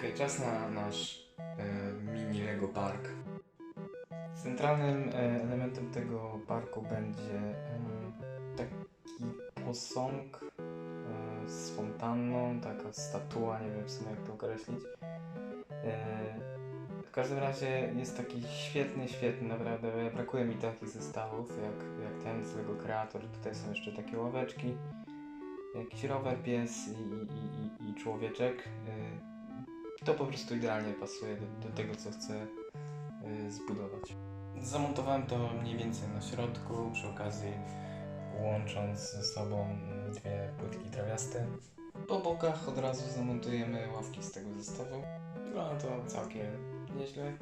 Okej, czas na nasz e, mini Lego Park. Centralnym e, elementem tego parku będzie em, taki posąg e, z fontanną, taka statua, nie wiem w sumie jak to określić. E, w każdym razie jest taki świetny, świetny, naprawdę brakuje mi takich zestawów jak, jak ten z Lego Creator. Tutaj są jeszcze takie ławeczki, jakiś rower, pies i, i, i, i człowieczek. To po prostu idealnie pasuje do, do tego, co chcę y, zbudować. Zamontowałem to mniej więcej na środku, przy okazji łącząc ze sobą dwie płytki trawiaste. Po bokach od razu zamontujemy ławki z tego zestawu. Wygląda to całkiem nieźle.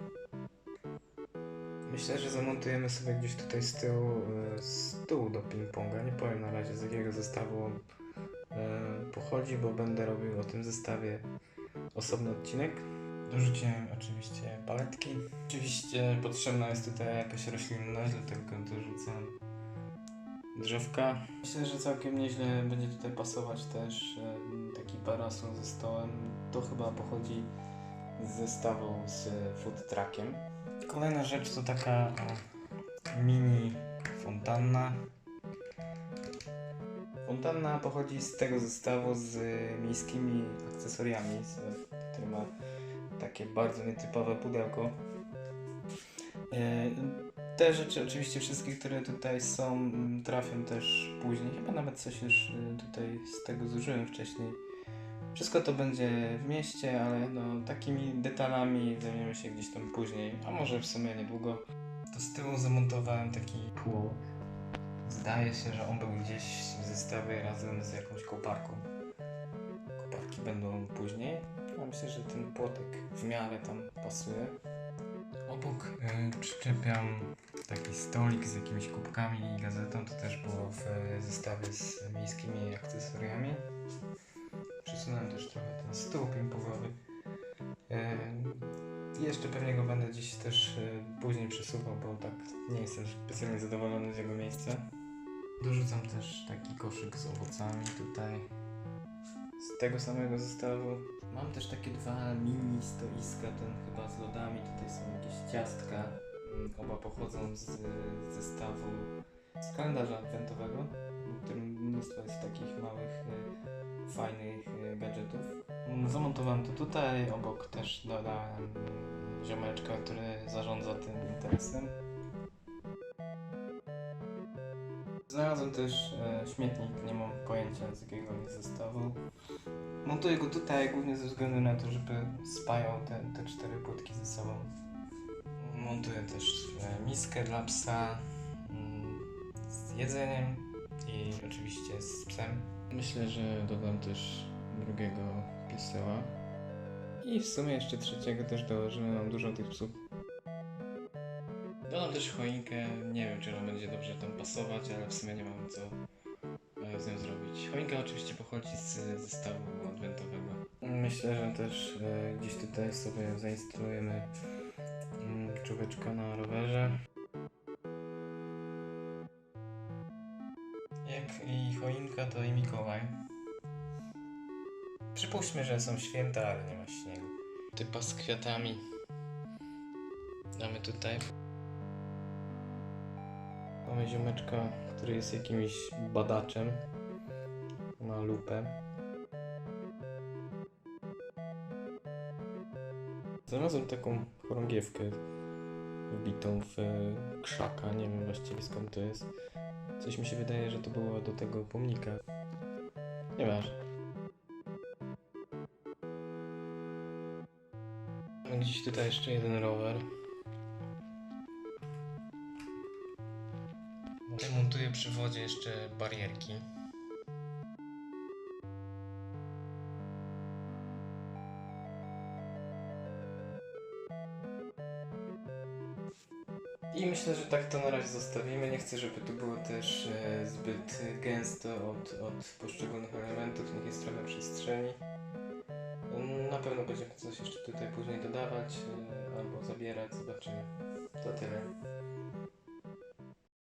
Myślę, że zamontujemy sobie gdzieś tutaj z tyłu y, stół do ping-ponga. Nie powiem na razie z jakiego zestawu on y, pochodzi, bo będę robił o tym zestawie osobny odcinek. Dorzuciłem oczywiście paletki. Oczywiście potrzebna jest tutaj jakaś roślinność, dlatego dorzucam drzewka. Myślę, że całkiem nieźle będzie tutaj pasować też taki parasol ze stołem. To chyba pochodzi z zestawu z food truckiem. Kolejna rzecz to taka mini fontanna. Fontanna pochodzi z tego zestawu z miejskimi akcesoriami, który ma takie bardzo nietypowe pudełko. E, Te rzeczy, oczywiście wszystkie, które tutaj są, m, trafią też później. Chyba nawet coś już e, tutaj z tego zużyłem wcześniej. Wszystko to będzie w mieście, ale no, takimi detalami zajmiemy się gdzieś tam później, a może w sumie niedługo. To z tyłu zamontowałem taki płot. Zdaje się, że on był gdzieś w zestawie razem z jakąś koparką. Koparki będą później. Ja myślę, że ten płotek w miarę tam pasuje. Obok y, przyczepiam taki stolik z jakimiś kubkami i gazetą. To też było w y, zestawie z miejskimi akcesoriami. Przesunąłem też trochę ten stół ping-pongowy. Y, jeszcze pewnie go będę gdzieś też y, później przesuwał, bo tak nie jestem specjalnie zadowolony z jego miejsca. Dorzucam też taki koszyk z owocami tutaj. Z tego samego zestawu. Mam też takie dwa mini stoiska, ten chyba z lodami. Tutaj są jakieś ciastka. Mm, Oba pochodzą z zestawu z kalendarza adwentowego, w mnóstwo jest takich małych, e, fajnych e, gadżetów. Mm, Zamontowałem to tutaj, obok też dodałem ziomeczka, który zarządza tym interesem. Znalazłem też e, śmietnik, nie mam pojęcia z jakiego on jest zestawu. Montuję go tutaj głównie ze względu na to, żeby spajał te, te cztery płytki ze sobą. Montuję też e, miskę dla psa mm, z jedzeniem i oczywiście z psem. Myślę, że dodam też drugiego pieseła. I w sumie jeszcze trzeciego też dołożymy, mam dużo tych psów. Dodam też choinkę, nie wiem czy ona będzie dobrze tam pasować, ale w sumie nie mam co e, z nią zrobić. Choinka oczywiście pochodzi z zestawu adwentowego. Myślę, że też e, gdzieś tutaj sobie zainstalujemy mm, człowieczka na rowerze. Jak i choinka, to i Mikołaj. Przypuśćmy, że są święta, ale nie ma śniegu. Typa z kwiatami. Damy tutaj. Mamy ziomeczka, który jest jakimś badaczem. Ma lupę. Znalazłem taką chorągiewkę wbitą w e, krzaka. Nie wiem właściwie skąd to jest. Coś mi się wydaje, że to było do tego pomnika. Nieważne. Gdzieś tutaj jeszcze jeden rower. Montuję przy wodzie jeszcze barierki. I myślę, że tak to na razie zostawimy. Nie chcę, żeby to było też e, zbyt gęsto od, od poszczególnych elementów. Niech jest trochę przestrzeni. Na pewno będziemy coś jeszcze tutaj później dodawać e, albo zabierać. Zobaczymy. To tyle.